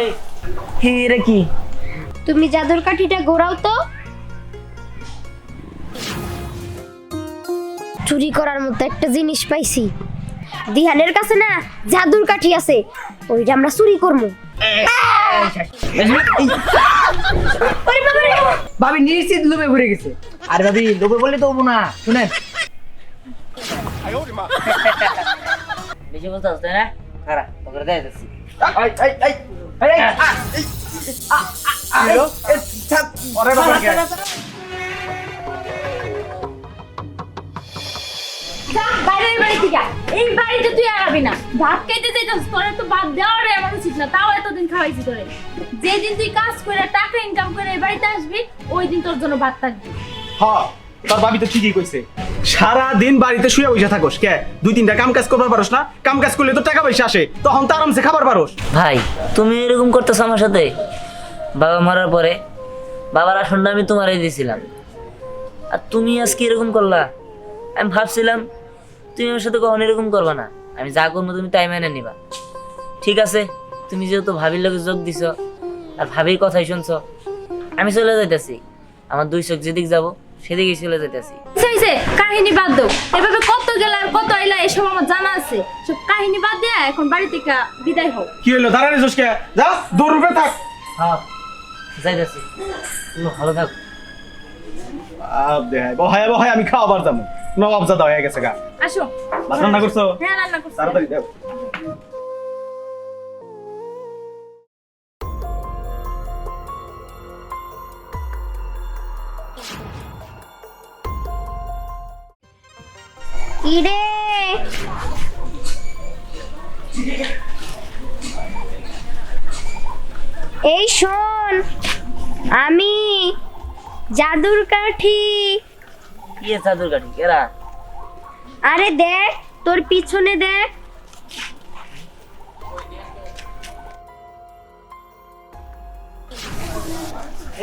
এই। কি? তুমি জাদুর কাঠিটা ঘোরাও তো। চুরি করার মতো একটা জিনিস পাইছি। দিহানের কাছে না জাদুর কাঠি আছে। ওইটা আমরা চুরি করব ভাবি নিশ্চিত লোভে ভরে গেছে। আর ভাবি লোভে বললে তো না। শুনেন। বেশি বলতে হচ্ছে না? খারাপ তোকে দেয় বাইরের বাড়ি থেকে এই বাড়িতে তুই আগাবি না। ভাত খাইতে চাইছিস তোরে তো ভাত দেওয়ার আমার উচিত না। তাও এতদিন খাওয়াইছি তোরে। যেদিন তুই কাজ করে টাকা ইনকাম করে এই বাড়িতে আসবি ওই দিন তোর জন্য ভাত থাকবি। হ তোর ভাবি তো ঠিকই কইছে। সারা দিন বাড়িতে শুয়ে বসে থাকোস, কে? দুই, তিনটা কাম কাজ করবার পারোস না? কাম কাজ করলে তো টাকা পয়সা আসে, তখন তো আরামসে খাবার পারোস। ভাই, তুমি এরকম করতেছো আমার সাথে? বাবা মারার পরে, বাবার আসনটা আমি তোমারই দিয়েছিলাম আর তুমি আজকে এরকম করলা। আমি ভাবছিলাম, তুমি আমার সাথে কখনো এরকম করবা না। আমি যা করব তুমি তাই মেনে নিবা। ঠিক আছে, তুমি যেহেতু ভাবির লোকে যোগ দিছ, আর ভাবির কথাই শুনছো, আমি চলে যাইতেছি। আমার দুই চোখ যেদিক যাব সেদিকেই চলে যাইতেছি। হয়েছে কাহিনী বাদ দাও। এভাবে কত গেলা আর কত আইলা এসব আমার জানা আছে। সব কাহিনী বাদ দিয়া এখন বাড়ি থেকে বিদায় হও। কি হলো দাঁড়ানি জোস কে যা দৌড় রূপে থাক। হ্যাঁ যাইতেছি। তুমি ভালো থাকো। আব দেহাই বহায় বহায় আমি খাওয়াবার যাব। নবাব জাদা হয়ে গেছে গা। আসো। রান্না করছ? হ্যাঁ রান্না করছি। তাড়াতাড়ি দাও। ইরে। এই শোন আমি জাদুর কাঠি। কি চাদর কাঠি? কেরা আরে দেখ তোর পিছনে দেখ।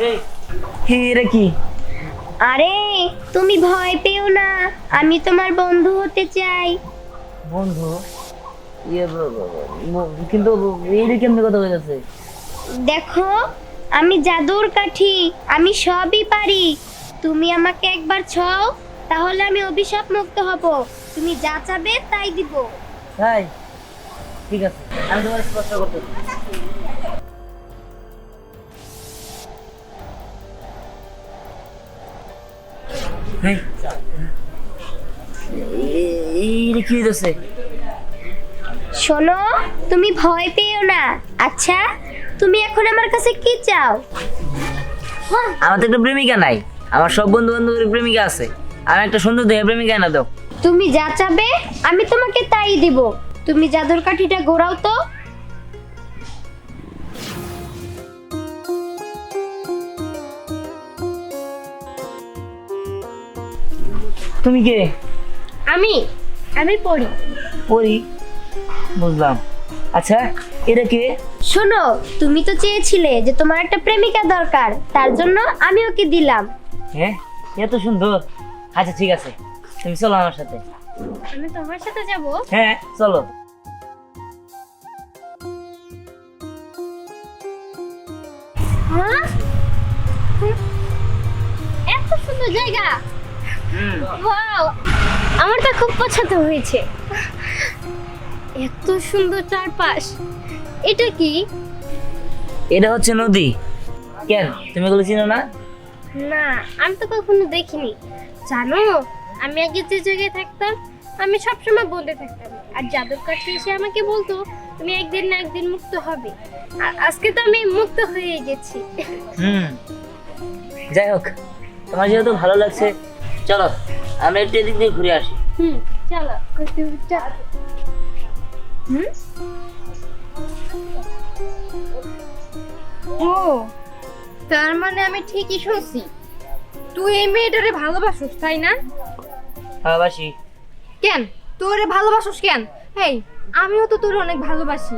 এই হে রে কি? আরে তুমি ভয় পেও না। আমি তোমার বন্ধু হতে চাই। বন্ধু? ইয়ে কিন্তু এই কেমনি কথা হয়ে যাচ্ছে দেখো আমি জাদুর কাঠি আমি সবই পারি। তুমি আমাকে একবার ছও তাহলে আমি অভিশাপ মুক্ত হব। তুমি যা চাবে তাই দিব। তাই? ঠিক আছে আমি তোমার স্পর্শ করতে এই এই কি হইতেছে? শোনো তুমি ভয় পেও না। আচ্ছা তুমি এখন আমার কাছে কি চাও? আমার তো একটা প্রেমিকা নাই। আমার সব বন্ধু বান্ধবের প্রেমিকা আছে। আর একটা সুন্দর দেহের প্রেমিকা এনে দাও। তুমি যা চাবে আমি তোমাকে তাই দিব। তুমি জাদুর কাঠিটা ঘোরাও তো। তুমি কে? আমি আমি পড়ি। পড়ি? বুঝলাম। আচ্ছা এটা কে? শোনো তুমি তো চেয়েছিলে যে তোমার একটা প্রেমিকা দরকার তার জন্য আমি ওকে দিলাম। হ্যাঁ? এত সুন্দর। আচ্ছা ঠিক আছে। তুমি চলো আমার সাথে। আমি তোমার সাথে যাব? হ্যাঁ চলো। হ্যাঁ এত সুন্দর জায়গা। ওয়াও আমার তো খুব পছন্দ হয়েছে। এত সুন্দর চারপাশ। এটা কি? এটা হচ্ছে নদী। কেন? তুমি এগুলো চিনো না? না আমি তো কখনো দেখিনি। জানো আমি আগে যে জায়গায় থাকতাম আমি সবসময় বলতে থাকতাম। আর জাদুর কাছে এসে আমাকে বলতো তুমি একদিন না একদিন মুক্ত হবে। আর আজকে তো আমি মুক্ত হয়ে গেছি। হুম। যাই হোক তোমার যেহেতু ভালো লাগছে চলো আমি একটু এদিক দিয়ে ঘুরে আসি। হুম চলো হুম? ও তার মানে আমি ঠিকই শুনছি। তুই এই মেয়েটারে ভালোবাসিস তাই না? ভালোবাসি। কেন? তোরে ভালোবাসিস কেন? হেই আমিও তো তোর অনেক ভালোবাসি।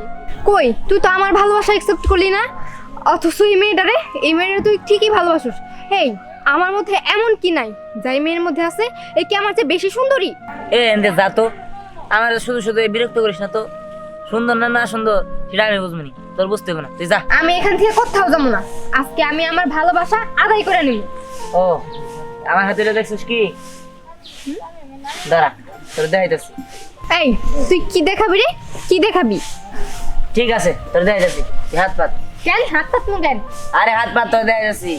কই তুই তো আমার ভালোবাসা অ্যাকসেপ্ট করলি না? অথচ এই মেয়েটারে এই মেয়েটা তুই ঠিকই ভালোবাসিস। হেই আমার মধ্যে এমন কি নাই? যাই মেয়ের মধ্যে আছে এ কি আমার চেয়ে বেশি সুন্দরী? এ এনতে যা তো। আমার শুধু শুধু বিরক্ত করিস না তো। সুন্দর না না সুন্দর সেটা আমি বুঝব নি। তোর বুঝতে হবে না তুই যা। আমি এখান থেকে কোথাও যাব না। আজকে আমি আমার ভালোবাসা আদায় করে নিব। ও আমার হাতে দেখছিস কি? দাঁড়া তোর দেখাইতেছি। এই তুই কি দেখাবি রে? কি দেখাবি? ঠিক আছে তোর দেখাইতেছি। হাত পাত। কেন? হাত পাত মু কেন? আরে হাত পাত তোর দেখাইতেছি।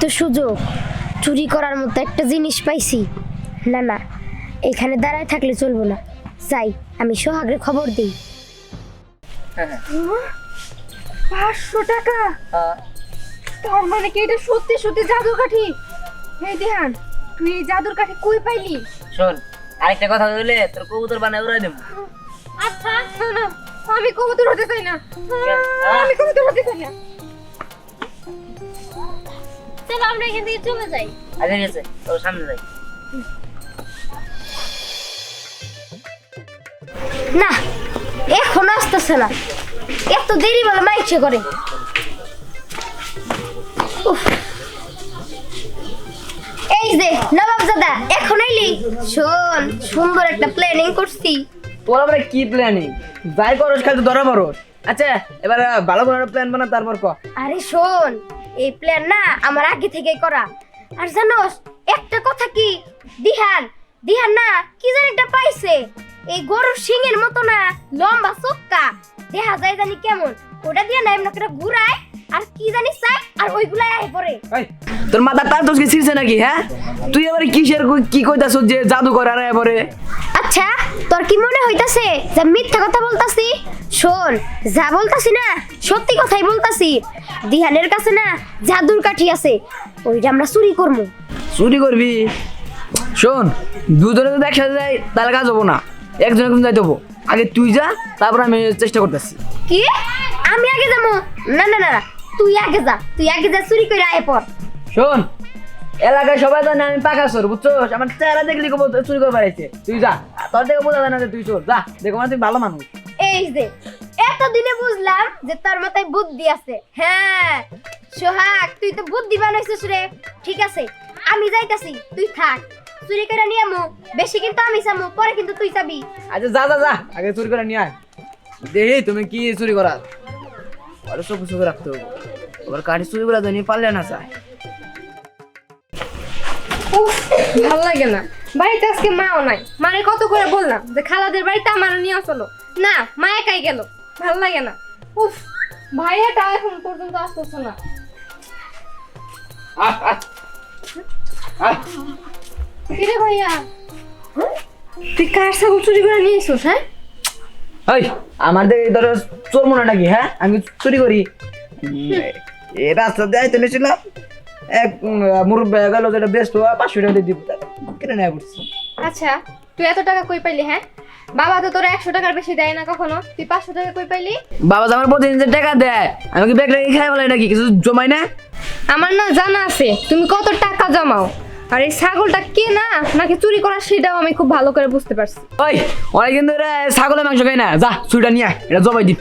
তো সুযোগ চুরি করার মতো একটা জিনিস পাইছি। না না এখানে দাঁড়ায় থাকলে চলবো না। যাই আমি সোহাগের খবর দিই। পাঁচশো টাকা। হ্যাঁ। তার মানে কি এটা সত্যি সত্যি জাদুর কাঠি? এই দেহান তুই এই জাদুর কাঠি কই পাইলি? শোন আরেকটা কথা বললে তোর কবুতর বানায় উড়াই দেবো। আচ্ছা না না আমি কবুতর হতে চাই না। আমি কবুতর হতে চাই না। চলো আমরা এখান থেকে চলে যাই। আচ্ছা আছে সামনে যাই। না এখন আসতেছে না। এত দেরি বলে মাইছে করে। এই যে নবাব দাদা এখন এলি? শোন সুন্দর একটা প্ল্যানিং করছি। তোর আবার কি প্ল্যানিং যাই করস খালি ধরা পড়স। আচ্ছা এবার ভালো করে প্ল্যান বানা তারপর ক। আরে শোন এই প্ল্যান না আমার আগে থেকে করা। আর জানোস, একটা কথা কি? দিহান দিহান না, কি জানি একটা পাইছে। এই গরুর শিঙের মতো না, লম্বা চোক্কা দেখা যায় জানি কেমন। ওটা দিয়ে না এমন করে ঘুরায় আর কি জানি চাই আর ওইগুলাই আয় পড়ে তোর মাথা তার তোর কি ছিড়ছে নাকি হ্যাঁ? তুই আবার কিসের কি কইতাছ যে জাদু করার পরে? আচ্ছা তোর কি মনে হইতাছে যে মিথ্যা কথা বলতাছি? শোন যা বলতাছি না সত্যি কথাই বলতাছি। দিহানের কাছে না জাদুর কাঠি আছে ওইটা আমরা চুরি করব চুরি করবি? শোন দুজনে যদি একসাথে যাই তাহলে কাজ হব না। একজনে কিন্তু যাই দেবো আগে তুই যা তারপর আমি চেষ্টা করতেছি। কি? আমি আগে যাব? না না না, তুই আগে যা তুই আগে যা চুরি করে আয় পর। শোন এলাকায় সবাই জানে আমি পাকা চোর বুঝছ আমার চেহারা দেখলি কব চুরি করে পারাইছে তুই যা। তোর থেকে বোঝা যায় না যে তুই চোর। যা দেখো মানে তুই ভালো মানুষ। এই যে এতদিনে বুঝলাম যে তোর মাথায় বুদ্ধি আছে। হ্যাঁ সোহাগ তুই তো বুদ্ধি বানাইছিস রে। ঠিক আছে আমি যাইতাছি তুই থাক। চুরি করে নিয়ে আমু বেশি কিন্তু আমি চামু পরে কিন্তু তুই চাবি। আচ্ছা যা যা যা আগে চুরি করে নিয়ে আয়। দেখি তুমি কি চুরি করা আরে সব কিছু রাখতে হবে ওর কাঠি চুরি করে জানি পারলে না উফ, ভালো লাগে না। বাড়িতে আজকে মাও নাই। মারে কত করে বললাম যে খালাদের বাড়িতে আমার নিয়ে চলো। না, মা একাই গেল। ভালো লাগে না। উফ ভাইয়াটা এখন পর্যন্ত আসতেছে না। কিরে ভাইয়া? তুই কার ছাগল চুরি করে নিয়ে এসোস হ্যাঁ? ওই আমাদের এই ধরো চোর মনে নাকি হ্যাঁ? আমি চুরি করি। এই রাস্তা দিয়ে আইতে নিয়েছিলাম এক মুরব্বী গেল যেটা বেস্ট হওয়া পাঁচশো টাকা দিয়ে দিব কেন নেয় পড়ছি আচ্ছা তুই এত টাকা কই পাইলি হ্যাঁ? বাবা তো তোর একশো টাকার বেশি দেয় না কখনো। তুই পাঁচশো টাকা কই পাইলি? বাবা তো আমার প্রতিদিন যে টাকা দেয় আমি কি ব্যাগ রেখে খাই বলে নাকি কিছু জমাই না? আমার না জানা আছে তুমি কত টাকা জমাও? আর এই ছাগলটা কে না? নাকি চুরি করা সেটাও আমি খুব ভালো করে বুঝতে পারছি। ওই অনেক কিন্তু এরা ছাগলের মাংস খাই না। যা চুরিটা নিয়ে আয়, এটা জমাই দিন।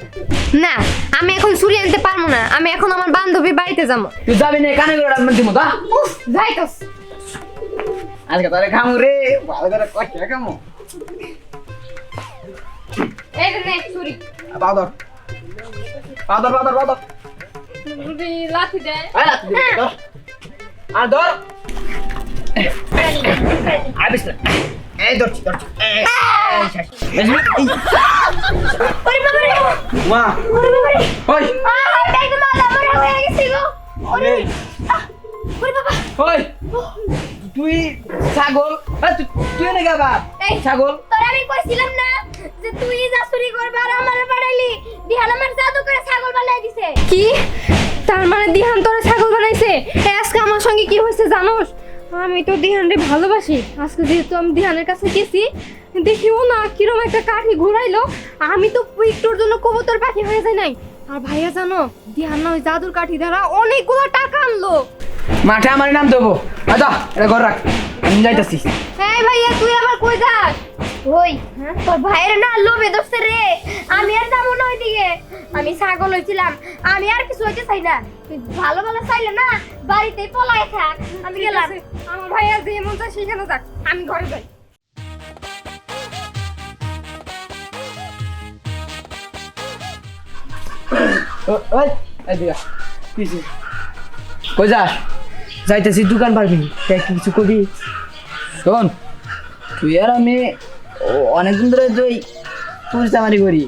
না আমি এখন চুরি আনতে পারব না। আমি এখন আমার বান্ধবীর বাড়িতে যাব। তুই যাবি না কানে করে রাখবেন দিব দা উফ যাইতস। আজকে তাহলে খামু রে ভালো করে কষ্ট খামু। এই নে চুরি। পাউডার। Powder powder powder. লাঠি আয় না, তুই আর ধর। তাই হয়ে ছাগল তুই না গাবা এই ছাগল তোর আমি কইছিলাম না যে তুই যা চুরি করবা আর আমারে বাড়াইলি দিহান আমার জাদু করে ছাগল বানাই দিছে কি তার মানে দিহান তোরে ছাগল বানাইছে আজকে আমার সঙ্গে কি হয়েছে জানোস আমি তো দিহানরে ভালোবাসি। আজকে যেহেতু আমি দিহানের কাছে গেছি দেখিও না কিরম একটা কাঠি ঘুরাইলো। আমি তো একটুর জন্য কবুতর পাখি হয়ে যায় নাই। আর ভাইয়া জানো দিহান না ওই জাদুর কাঠি দ্বারা অনেকগুলো টাকা আনলো। মাঠে আমার নাম দেবো। আচ্ছা এটা ঘর রাখ। আমি যাইতাছি। এই ভাইয়া তুই আবার কই যাস? ওই তোর ভাইয়ের না লোভে দোষে রে। আমি আর যাব না ওইদিকে। আমি ছাগল হয়েছিলাম আমি আর কিছু হইতে চাই না। তুই ভালো ভালো চাইলে না বাড়িতেই পলাই থাক আমি গেলাম। আমার ভাইয়া যে মন চায় সেখানে যাক আমি ঘরে যাই। ও- ওই এদিকে কিছু কই যাস? যাইতেছি দোকান পারবি? দেখ কিছু কবি? শোন তুই আর আমি অনেকদিন ধরে তুই পুলিশ করি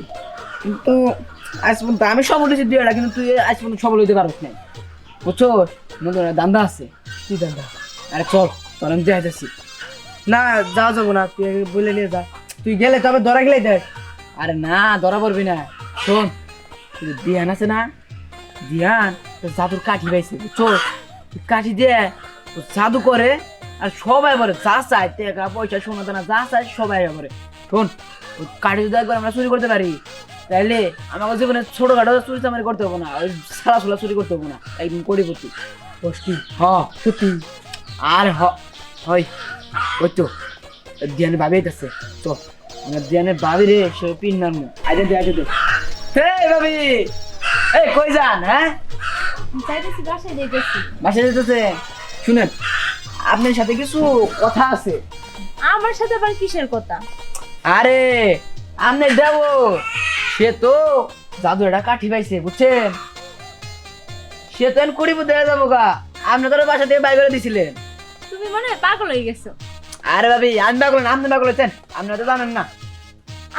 কিন্তু আজ পর্যন্ত আমি সফল হয়েছি দুই কিন্তু তুই আজ পর্যন্ত সফল হইতে পারস নাই। বুঝছ নতুন দান্দা আছে। কি দান্দা? আরে চল চল আমি যাইতেছি না, যাওয়া যাব না, তুই বলে নিয়ে যা। তুই গেলে তবে ধরা গেলে দেখ। আরে না, ধরা পড়বি না। শোন দিয়ান আছে না? দিয়ান, তোর জাদুর কাঠি পাইছে, বুঝছ? কাঠি দিয়ে জাদু করে, আর সবাই বলে, যা চায় টাকা, পয়সা, সোনা দানা, যা চায় সবাই করে শোন কাঠি যদি একবার আমরা চুরি করতে পারি। তাহলে আমাকে জীবনে ছোটখাটো চুরি চামারি করতে হব না ওই সারা সোলা চুরি করতে হব না একদিন করি করতে বসতি হ। সত্যি। আর হয়। ওই তো দিয়ানের ভাবি আছে তো আমার দিয়ানের ভাবি রে সে পিন নামু আজে দে আজে দে। হে ভাবি এই কই যান হ্যাঁ? যাইতেছি বাসায় দেখেছি বাসা যেতেছে শুনেন আপনার সাথে কিছু কথা আছে। আমার সাথে আবার কিসের কথা? আরে আপনি দেব সে তো জাদু একটা কাঠি পাইছে বুঝছেন? সে তো এখন করিব দেওয়া যাব গা। আপনি তো বাসা থেকে বাই করে দিছিলেন। তুমি মনে হয় পাগল হয়ে গেছো। আরে ভাবি আমি বাগল না আপনি বাগল হচ্ছেন আপনি তো জানেন না।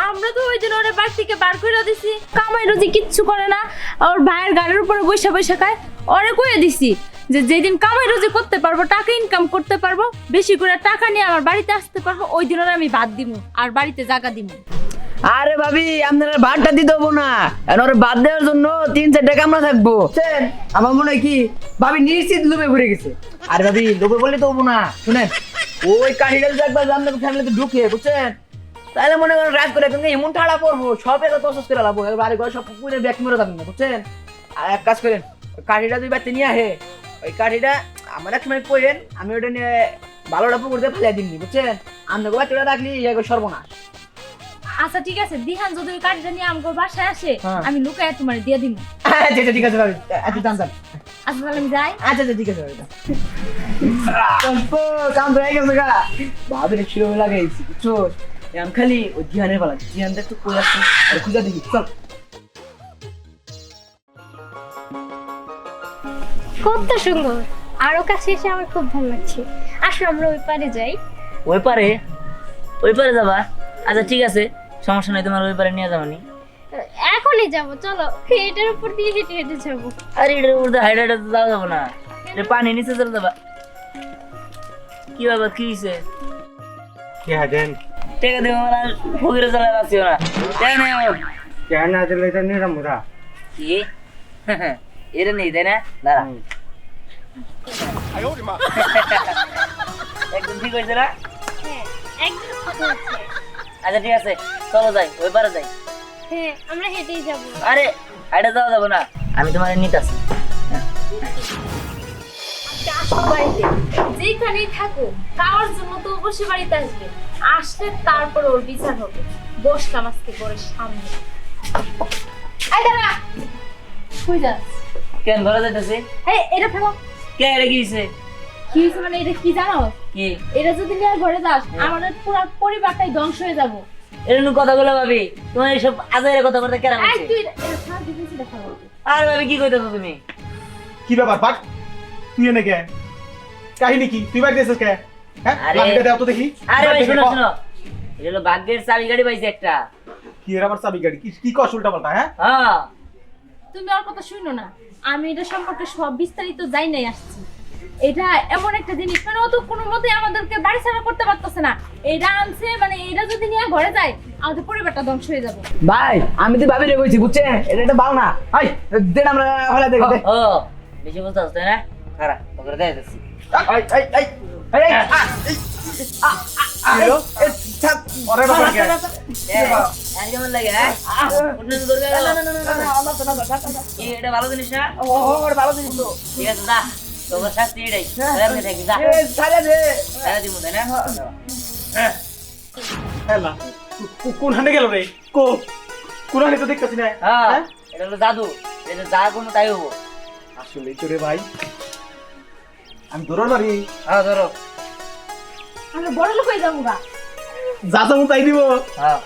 আমরা তো ওই দিন ওরে বাড়ি থেকে বার করে দিছি। কামাই রুজি কিচ্ছু করে না ওর ভাইয়ের গাড়ির উপরে বৈশা বৈশা খায় ওরে কয়ে দিছি। যে যেদিন কামাই রুজি করতে পারব টাকা ইনকাম করতে পারব বেশি করে টাকা নিয়ে আমার বাড়িতে আসতে পারব ওই দিন আমি বাদ দিব আর বাড়িতে জায়গা দিব আরে ভাবি আপনারা ভাতটা দিতে হব না। ওর বাদ দেওয়ার জন্য তিন চারটা কামরা থাকব। আমার মনে হয় কি ভাবি নিশ্চিত লোভে ঘুরে গেছে। আরে ভাবি লোভে বললে তো হব না। শুনেন ওই কাহিটা যদি একবার আপনার ফ্যামিলিতে ঢুকে বুঝছেন? তাহলে মনে করেন রাত করে কিন্তু এমন ঠাড়া পড়ব সব এত তসস করে এবার বাড়ি ঘর সব পুকুরে ব্যাগ মেরে না বুঝছেন? আর এক কাজ করেন কাঠিটা দুই বাড়িতে নিয়ে আহে ওই কাঠিটা আমার এক সময় কইেন আমি ওটা নিয়ে ভালোটা পুকুর দিয়ে ফেলে দিননি বুঝছেন? আপনাকে বাচ্চাটা রাখলি ইয়ে সর্বনাশ। আচ্ছা ঠিক আছে দিহান যদি ওই কাঠটা নিয়ে আমার বাসায় আসে হ্যাঁ। আমি লুকায় তোমার দিয়ে দিব আচ্ছা আচ্ছা ঠিক আছে ভাবি। আচ্ছা দাম দাম আচ্ছা তাহলে আমি যাই। আচ্ছা আচ্ছা ঠিক আছে ভাবি কাম তো হয়ে গেছে গা। ভাবির শিরোমে লাগাইছি বুঝছ? আমি খালি ওই ধ্যানের পালা ধ্যান দেখতে কই আসছে আর খুঁজা দেখি চল। কত সুন্দর। আরও কাছে এসে আমার খুব ভালো লাগছে। আসো আমরা ওই পারে যাই। ওই পারে? ওই পারে যাবা? আচ্ছা ঠিক আছে। সমস্যা নাই তোমার ওই পারে নিয়ে যাব নি এখনই যাব চলো। এটার উপর দিয়ে হেঁটে হেঁটে যাব। আরে এটার উপর দিয়ে হাইড্রেট যাওয়া যাব না। এটা পানি নিচে চলে যাবা। কি বাবা কি হয়েছে কে হাজেন টেকা দিব মানে ফকিরে চলে যাচ্ছিও না। তাই না আমার কে না দিলে এটা নিরাম মুরা কি? এটা নেই তাই না? দাঁড়া। একদম ঠিক হয়েছে না? হ্যাঁ একদম ঠিক আছে। আচ্ছা ঠিক আছে চলো যাই ওই পারে যাই। হ্যাঁ আমরা হেঁটেই যাব। আরে যাওয়া যাব না আমি তোমার আজকে আসো। বাড়িতে। যেখানেই থাকো খাওয়ার জন্য তো অবশ্যই বাড়িতে আসবে। আসলে তারপর ওর বিচার হবে। বসলাম আজকে পরে সামনে। আই দাঁড়া। কই যাস? কেন ঘরে যাইতেছি? এই এটা ফেলো। কে এটা কি হয়েছে কি হয়েছে মানে এটা কি জানো? কি? এটা যদি নিয়ে ঘরে যাস আমাদের পুরো পরিবারটাই ধ্বংস হয়ে যাব। এরকম কথা ভাবি। তোমার এইসব আজাইরে কথা বলতে কেন এই তুই এটা ছাড় দিবি সেটা খাব আর ভাবি কি কইতেছো তুমি? কি ব্যাপার পাক তুই এনে কে? কাহিনী কি? তুই বাইরে এসেছিস কে? হ্যাঁ? আরে- দাও তো দেখি। আরে ভাই শোনো শোনো। এটা হলো ভাগ্যের চাবি গাড়ি পাইছে একটা। কি এর আবার চাবি গাড়ি? কি কি কস উল্টা পাল্টা হ্যাঁ? হ্যাঁ। তুমি আর কথা শুনো না। আমি এটা সম্পর্কে সব বিস্তারিত যাই নাই আসছি। এটা এমন একটা জিনিস মানে ও তো কোনো মতে আমাদেরকে বাড়ি ছাড়া করতে পারতেছে না। এটা আনছে মানে এটা যদি নিয়ে ঘরে যায় আমাদের পরিবারটা ধ্বংস হয়ে যাবে। ভাই আমি তো ভাবি রে কইছি বুঝছেন? এটা একটা ভালো না হাই দেন আমরা হলে দেখতে ও বেশি বলতে তাই না? খারাপ ওকে দেয় হ্যাঁ। তো ভালো জিনিস না ও, ও, ওর ভালো জিনিস তো। ঠিক আছে যা। তোর শাস্তি এটাই থাকি যা। এই, ছাড়ে দে। দেখা দিব তাই না? হ্যাঁ। কোন হানে গেল রে? কো কোন হানে তো দেখতেছি না। হ্যাঁ হ্যাঁ? এটা হলো জাদু। এটা যা কোনো তাই হব। আসলে চোরে ভাই। আমি ধরো বাড়ি হ্যাঁ ধরো। আমরা বড় লোক হয়ে যাব গা। যা যাব তাই দিব। হ্যাঁ।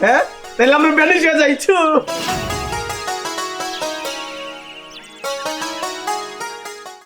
হ্যাঁ? তাহলে আমরা ব্যানিশ হয়ে যাইছো।